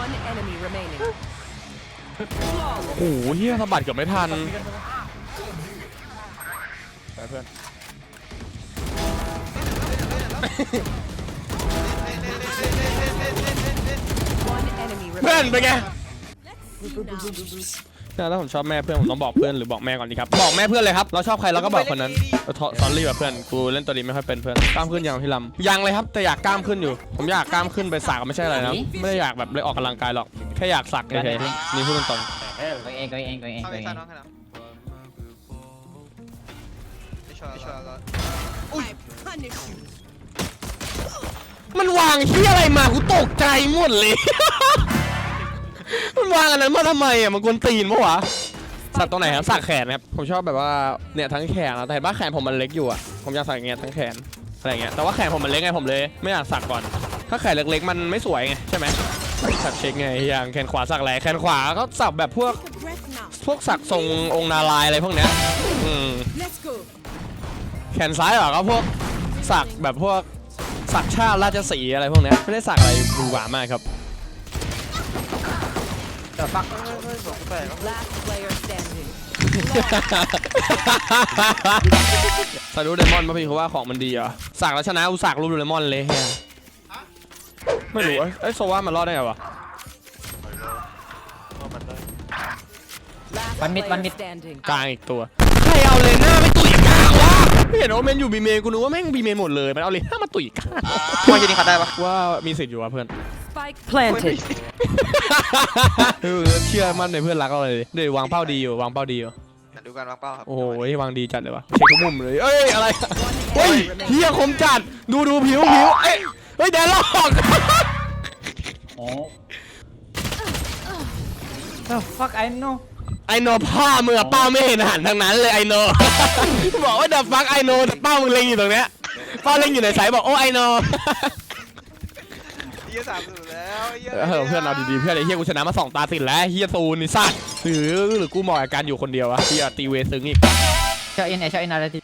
One enemy remaining. โอ้โหเฮียสะบัดเกือบไม่ทัน ไปเพื่อน One enemy เพื่อน remaining. เป็นไง Let's ถ้าผมชอบแม่เพื่อนผมต้องบอกเพื่อนหรือบอกแม่ก่อนดีครับบอกแม่เพื่อนเลยครับเราชอบใครเราก็บอกคนนั้นสอนรีแบบเพื่อนกูเล่นตัวดีไม่ค่อยเป็นเพื่อนกล้ามขึ้นยังพี่ลำยังเลยครับแต่อยากกล้ามขึ้นอยู่ ผมอยากกล้ามขึ้นไปสักไม่ใช่อะไรนะไม่ได้อยากแบบเลยออกกำลังกายหรอกแค่อยากสักเฉยๆนี่พูดตรง Going A, going A, going A, เข้าไป going ซา A. น้องขนาดไม่ชัวร์ไม่ชัวร์แล้ว punish you. ๆมันวางเฮียอะไรมากูตกใจหมดเลย มันวางอันนั้นมาทำไมอะมันกวนตีนปะวะสักตรงไหนครับสักแขนครับผมชอบแบบว่าเนี่ยทั้งแขนอะแต่เห็นว่าแขนผมมันเล็กอยู่อะผมอยากสักอย่างเงี้ยทั้งแขนอะไรอย่างเงี้ยแต่ว่าแขนผมมันเล็กไงผมเลย ไม่อยากสักก่อน ถ้าแขนเล็กๆมันไม่สวยไงใช่ไหมสักเช็คไงอย่างแขนขวาสักอะไรแขนขวาก็สักแบบพวก Take a breath now. พวกสักทรงองค์นารายณ์อะไรพวกเนี้ยอืม Let's go. แขนซ้ายเหรอก็พวกสักแบบพวกสักชาติราชสีห์อะไรพวกเนี้ยไม่ได้สักอะไรหรูหรามากครับ The fuck? เฮ้ยเฮ้ยบอกกูแตกแล้ว Last player standing. สักรูปเดมอนมาพี่เขาว่าของมันดีเหรอสักแล้วชนะอุสักรูปเดมอนเลยเฮียไม่รู้เอ้ยเอ้ยโซว่ามันรอดได้ไงวะ Last One mid, one player mid. standing. กลางอีกตัวใครเอาเลน่าไปตุ๋ยกลางวะไม่เห็นโอเมนอยู่บีเมนกูนึกว่าแม่งบีเมนหมดเลยมันเอาเลน่ามาตุ๋ยกลางว่าจะนี่ขัดได้ปะว่ามีสิทธิ์อยู่วะเพื่อน Spike planted. เออเชื่อมั่นในเพื่อนรักเราเลยเดี๋ยววางเป้าดีอยู่วางเป้าดีอยู่ดูการวางเป้าครับโอ้โหวางดีจัดเลยวะเช็คทุกมุมเลยเอ้ยอะไรเฮ้ยเฮียคมจัดดูดูผิวผิวเอ้ยเฮ้ยแดนหลอก Oh. The fuck, I know. ไอโนพ่อมึงอะเป้าไม่เห็นหันทางนั้นเลยไอโน บอกว่าเดอะฟักไอโนแต่เป้ามึงเล็งอยู่ตรงเนี้ยเป้าเล็งอยู่ในสายบอกโอ้ไอโน เฮียสามสูแล้วเฮียเออเพื่อนเอาดีๆเพื่อนไอเฮียกูชนะมาสองตาติดแล้วเฮียซูนนี่สัตว์หรือหรือกูเหมาะกับการอยู่คนเดียววะเฮียตีเวซึ้งอีก Shot in, I shot in already.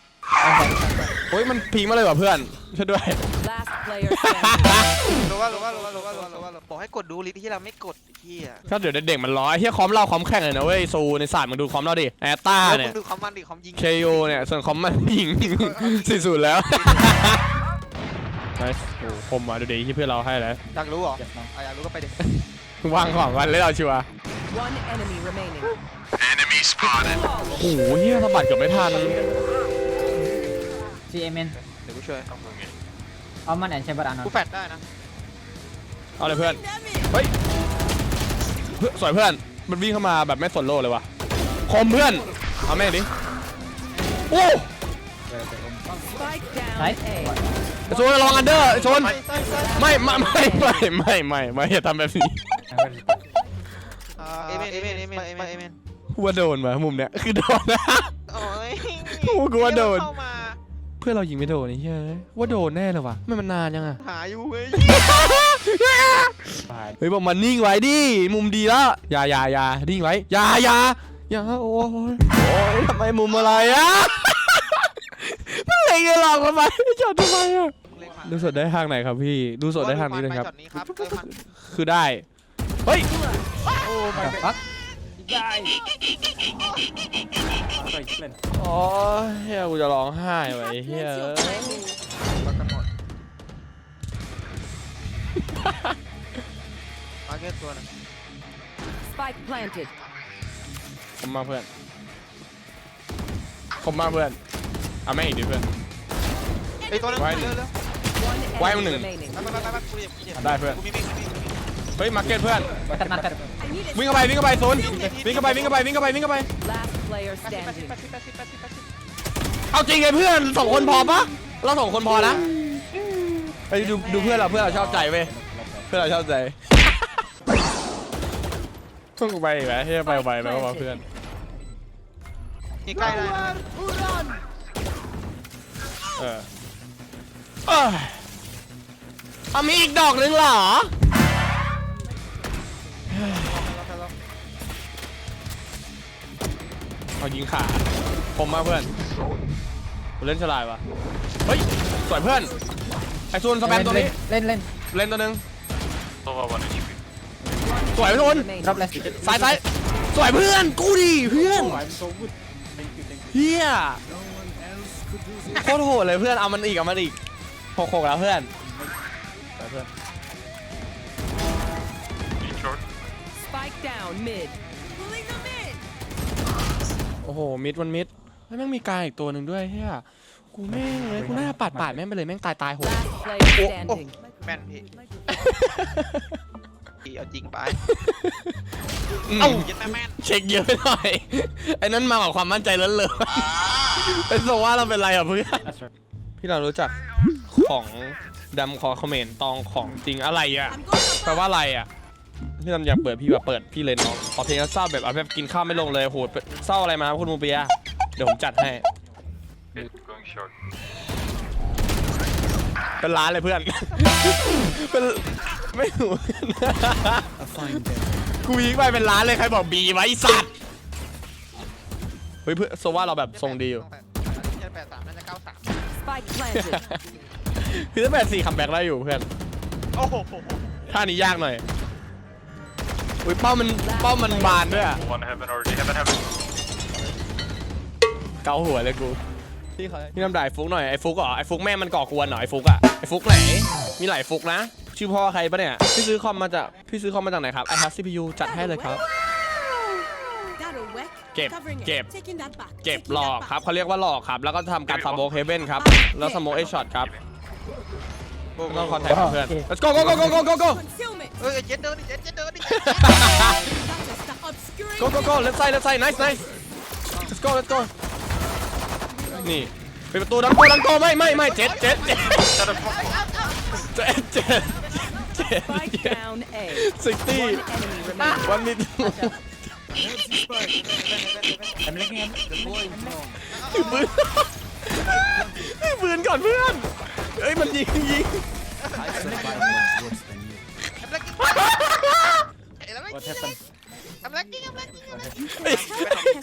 โอ้ยมันพิงมาเลยว่ะเพื่อนช่วยด้วย Last player standing. รู้ว่ารู้ว่ารู้ว่ารู้ว่ารู้ว่ารู้ว่าบอกให้กดดูลิสที่เราไม่กดเฮียถ้าเดี๋ยวเด็กๆมันร้อยเฮียคอมเราคอมแข่งเลยนะเว้ยซูในศาสตร์มึงดูคอมเราดิแอตตาแล้วเนี่มึยงดูคอมมันดิคอมยิง เคโอเนี่ย ส่วนคอมมันยิง สี่ศูนย์แล้ว Nice โอ้คมอะดูดิที่เพื่อนเราให้แล้วอยากรู้เหรอ Just now. อะอยากรู้ก็ไปดิวางของกันเลยเราชัวร์ One enemy remaining. โอ้โหเฮียสะบัดเกือบไม่ทัน See A main. เดี๋ยวกูช่วย Omen and Chamber กู unknown. แฟดได้นะ เอาเลยเพื่อน เฮ้ยเพื่อนสวยเพื่อน มันวิ่งเข้ามาแบบไม่สนโลกเลยวะคมเพื่อน เอาแม่งดิ โอ้ Spike down. Nice. A. ไอ้โซนลองอันเดอร์ไอ้โซนไปไปไปไม่ไม่ไม่ไม่ไม่ไม่ไม่อย่าทำแบบนี้อ่าเอเมนเอเมนเอเมนเอเมนเอเมนกูว่าโดนมามุมเนี้ยคือโดนนะโอ้ยโอ้กูว่าโดนเข้ามาเพื่อนเรายิงไม่โดนไอ้เหี้ยว่าโดนแน่เลยวะไม่มันนานยังอะหาอยู่เว้ยเฮ้ยบอกมันนิ่งไว้ดิมุมดีแล้วอย่าอย่าอย่านิ่งไว้อย่าอย่าอย่าโอ้ยโอ้ยทำไมมุมอะไรอะมัน เล็งไอ้เราทำไมจอดทำไมอะเล็งมาดูสดได้ทางไหนครับพี่ ดูสดได้ทางนี้เลยครับไปช็อตนี้ครับเออมันคือได้ เฮ้ย The fuck? โอ้ยเฮียกูจะร้องไห้ไว้เฮียปักกันหมดมาร์เก็ตตัวหนึง Spike planted. ผมมาเพื่อนผมมาเพื่อนเอาแม่งอีกดิเพื่อน ไอ้ยตัวหนึงไว้เร็วเร็ว One Why enemy one? remaining. ไปไปไปไปกูเจ็บกูเจ็บได้เพื่อน กูมีมีดกูมีมีดเฮ้ยมาร์เก็ตเพื่อน Market, market. วิ่งเข้าไปวิ่งเข้าไปโซนวิ่งเข้าไปวิ่งเข้าไปวิ่งเข้าไปวิ่งเข้าไป Last player แปดสิบ standing. แปดสิบแปดสิบแปดสิบแปดสิบเอาจริงไงเพื่อนสองคนพอปะเราสองคนพอนะไปดูดูเพื่อนเราเพื่อนเราชอบใจเว้ยเพื่อนเราชอบใจต้องไปอีกไหมที่จะไปไปไปว่าเพื่อนนี่ใกล้ได้นะเออ เอ้ยเอามีอีกดอกหนึ่งเหรอ เอายิงขาผมมาเพื่อนกูเล่นฉลาดวะเฮ้ยสวยเพื่อน ไอซูนสแปมตัวนี้ Lane, lane. เล่นตัวหนึงสวยทุกคน Remaining. drop less ซ้ายซ้ายสวยเพื่อน กูดิเพื่อนเฮียโคตรโหดเลยเพื่อน เอามันอีก เอามันอีก หกหกแล้วเพื่อนสวยเพื่อน Spike down mid. Pulling them in. โอ้โห มิดวันมิดแล้วแม่งมีกายอีกตัวหนึ่งด้วยเฮียกูแม่งเลยกูน่าปาดปาดแม่งไปเลยแม่งตายตายโหด Last player standing. แม่นพี่พี่เอาจริงไปเอ้ายันแม่แม่นเช็คเยอะไปหน่อยไอ้นั้นมากับความมั่นใจเล้นเลยเป็นโซว่าเราเป็นไรอะเพื่อน That's right พี่เรารู้จัก ของดำคอคอมเขมนตองของจริงอะไรอะแปลว่าอะไรอะพี่ดำอยากเปิดพี่แบบเปิดพี่เลยน้องขอเพลงเศร้าแบบเอาแบบกินข้าวไม่ลงเลยโหเศร้าอะไรมาคุณมูเปียเดี๋ยวผมจัดให้ going short. เป็นร้านเลยเพื่อนเป็นไม่รู้กูยิงไปเป็นร้านเลยใครบอกบีไว้ไอ้สัตว์เฮ้ยเพื่อนโซว่าเราแบบทรงดีอยู่ยันแปดสามน่าจะเก้าสาม Spike planted. คือถ้าแปดสี่คัมแบ็กได้อยู่เพื่อนโอ้โหท่านี้ยากหน่อยอุ้ยเป้ามันเป้ามันบานด้วยอะ One heaven already. Heaven, heaven. เกาหัวเลยกูพี่เขาพี่น้ำด่าไอ้ฟุกหน่อยไอ้ฟุกเหรอไอ้ฟุกแม่มันก่อกวนเหรอไอ้ฟุกอะไอ้ฟุกไหนมีหลายฟุกนะ ชื่อพ่อใครปะเนี่ยพี่ซื้อคอมมาจากพี่ซื้อคอมมาจากไหนครับ I have CPU จัดให้เลยครับ That'll work. เก็บ Covering it. เก็บ Taking that back. เก็บ Taking หล that อก back. ครับเขาเรียกว่าหลอกครับ แล้วก็ทำการสโมกเฮเว่นครับ แล้วสโมกเอช็อตครับ ต้องคอนแทคเพื่อน let's go go go go go go go Concealment. เอ้ยเจ็ดเดินดิเจ็ดเจ็ดเดินดิ That is the obscuring. go go go let's side let's side nice nice let's go let's go นี่ปิดประตูดังโกดังโกไม่ไม่ไม่เจ็ดเจ็ดเจ็ดเจ็ดเจ็ดเจ็ด Spike down A. ซิตี้ One enemy remaining. วันมิด I'm looking at ปืนปืนก่อนเพื่อน เอ้ยมันยิงยิง what happened ทำแรงกิ้งทำแรงกิ้งไอ้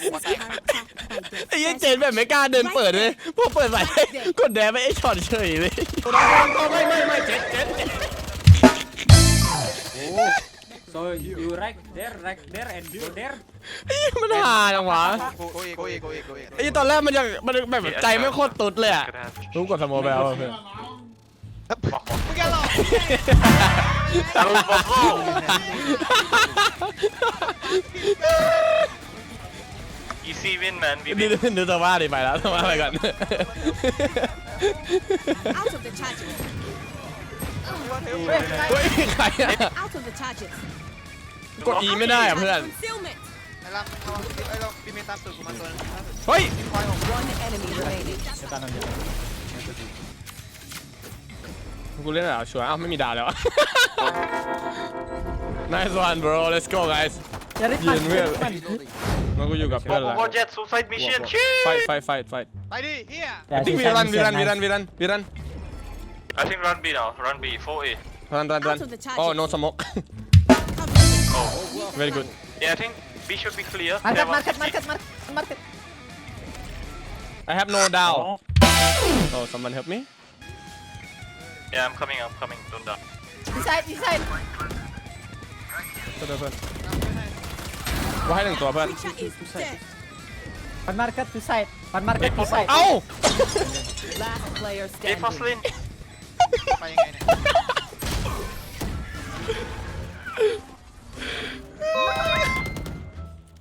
Tesla's are attacked by the ไอ้เจนแบบไม่กล้าเดินเปิดเลยพอเปิดไปกดแดงไปไอ้ช็อตเฉยเลยไม่ไม่ไม่เจ็ดเจ็ด so you right there right there and go there ไอ้มันหาจังวะโกอีโกอีโกอีโกอีไอ้ตอนแรกมันยังมันแบบใจไม่โคตรตุดเลยอะ Good hand. รู้กดสโมไปเอาเพื่อนมึงอย่าหลอก Easy win, man. We ดู win. ดูสว่าดิไปแล้วสว่าไปก่อน out of the charges. เฮ้ยใครอะ Out of the charges. กด E ไม่ได้อะเพื่อน Concealment. ไอ้ลำไอ้เราพี่เมย์ตามสูตรกูมาตัวนึงเฮ้ยควายของ One enemy remaining. กูเล่นแล้วชัวร์อ้าวไม่มีดาวแล้ว nice one bro let's go guys yeah this ยืน one เพื่อน this one มันกูอยู่กับเพื่อน Go, แล้ go, ว go, Jet. Suicide mission. fight fight fight fight ไปดิเฮีย yeah ติ๊ก this วี one รัน is วีรัน nice. วีรันวีรันวีรัน I think run B now. Run B. 4A. รันรันรัน Out of the charges. oh no smoke Covering it. Oh. very good Yeah, I think B should be clear. market Heaven market 50. market market market I have no down oh oh someone help me Yeah, I'm coming. I'm coming. Don't die. inside inside เพื่อนเพื่อนกูให้หนึ่งตัวเพื่อน Preacher is dead. one market to side one market to side เอ้า Last player A fast standing. lane. ไปยังไง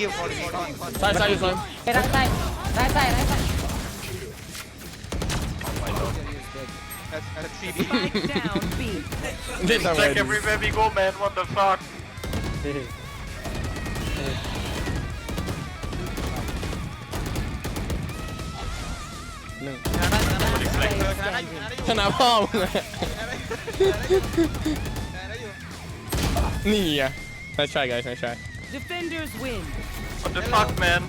ยู่ นี่อ่ะใช่ใช่ไ งใช่ใช่ Defenders win. What the fuck, man?